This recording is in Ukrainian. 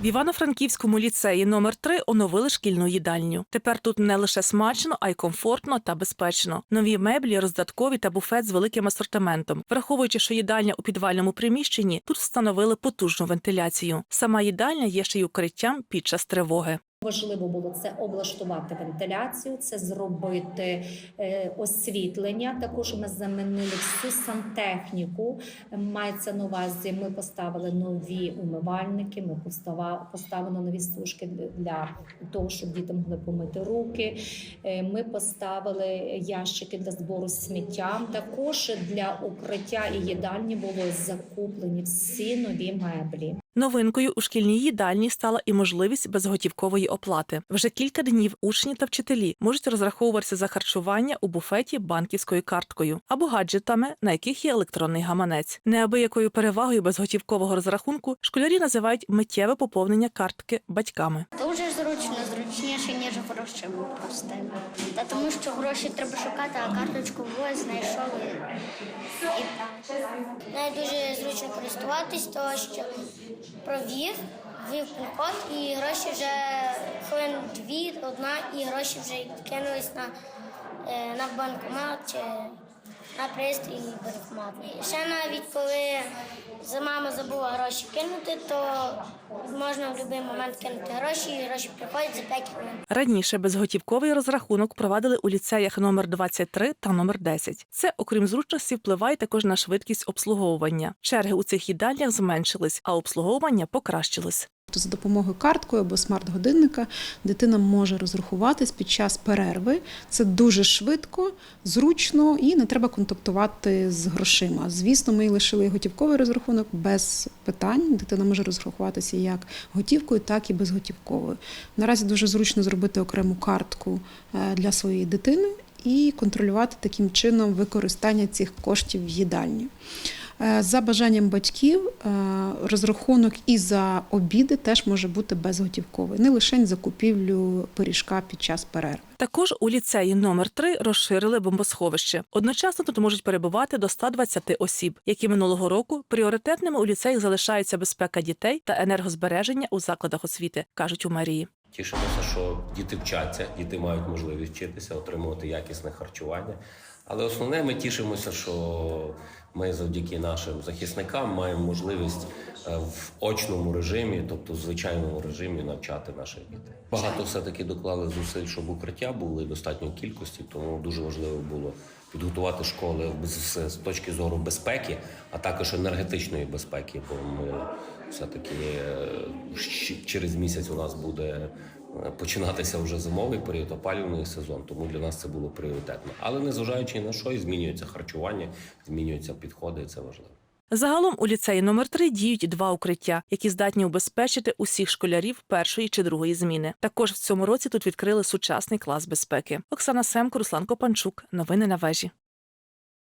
В Івано-Франківському ліцеї номер 3 оновили шкільну їдальню. Тепер тут не лише смачно, а й комфортно та безпечно. Нові меблі, роздаткові та буфет з великим асортиментом. Враховуючи, що їдальня у підвальному приміщенні, тут встановили потужну вентиляцію. Сама їдальня є ще й укриттям під час тривоги. Важливо було це облаштувати вентиляцію, це зробити е, освітлення. Також ми замінили всю сантехніку. Мається на увазі. Ми поставили нові умивальники. Ми поставили нові стужки для- того, щоб діти могли помити руки. Е, Ми поставили ящики для збору сміття. Також для укриття і їдальні було закуплені всі нові меблі. Новинкою у шкільній їдальні стала і можливість безготівкової оплати. Вже кілька днів учні та вчителі можуть розраховуватися за харчування у буфеті банківською карткою або гаджетами, на яких є електронний гаманець. Неабиякою перевагою безготівкового розрахунку школярі називають миттєве поповнення картки батьками. Дуже зручно, зручніше, ніж грошима простими. Та тому що гроші треба шукати, а карточку ось знайшов і, і так. Нею дуже зручно користуватись, тому що провів, вів код і гроші вже хвилин дві, одна, і гроші вже кинулись на, е, на банкомат чи на пристрій банкомат. І ще навіть коли за мама забула гроші кинути, то можна в будь-який момент кинути гроші, і гроші приходять за 5 хвилин. Раніше безготівковий розрахунок провадили у ліцеях номер 23 та номер 10. Це, окрім зручності, впливає також на швидкість обслуговування. Черги у цих їдальнях зменшились, а обслуговування покращилось. Тобто за допомогою карткою або смарт-годинника дитина може розрахуватись під час перерви. Це дуже швидко, зручно і не треба контактувати з грошима. Звісно, ми лишили готівковий розрахунок без питань. Дитина може розрахуватися як готівкою, так і безготівковою. Наразі дуже зручно зробити окрему картку е, для своєї дитини і контролювати таким чином використання цих коштів в їдальні. Е, За бажанням батьків е, розрахунок і за обіди теж може бути безготівковий, не лише за купівлю пиріжка під час перерви. Також у ліцеї номер 3 розширили бомбосховище. Одночасно тут можуть перебувати до 120 осіб, які минулого року пріоритетними у ліцеях залишаються безпека дітей та енергозбереження у закладах освіти, кажуть у мерії. Тішимося, що діти вчаться, діти мають можливість вчитися, отримувати якісне харчування. Але основне, ми тішимося, що ми завдяки нашим захисникам маємо можливість е, в очному режимі, тобто в звичайному режимі, навчати наших дітей. Багато все-таки доклали зусиль, щоб укриття були достатньої кількості, тому дуже важливо було підготувати школи з, точки зору безпеки, а також енергетичної безпеки, бо ми все-таки е, через місяць у нас буде починатися вже зимовий період, опалювальний сезон, тому для нас це було пріоритетно. Але незважаючи на що, і змінюється харчування, змінюються підходи, і це важливо. Загалом у ліцеї номер 3 діють два укриття, які здатні убезпечити усіх школярів першої чи другої зміни. Також в цьому році тут відкрили сучасний клас безпеки. Оксана Семко, Руслан Копанчук. Новини на вежі.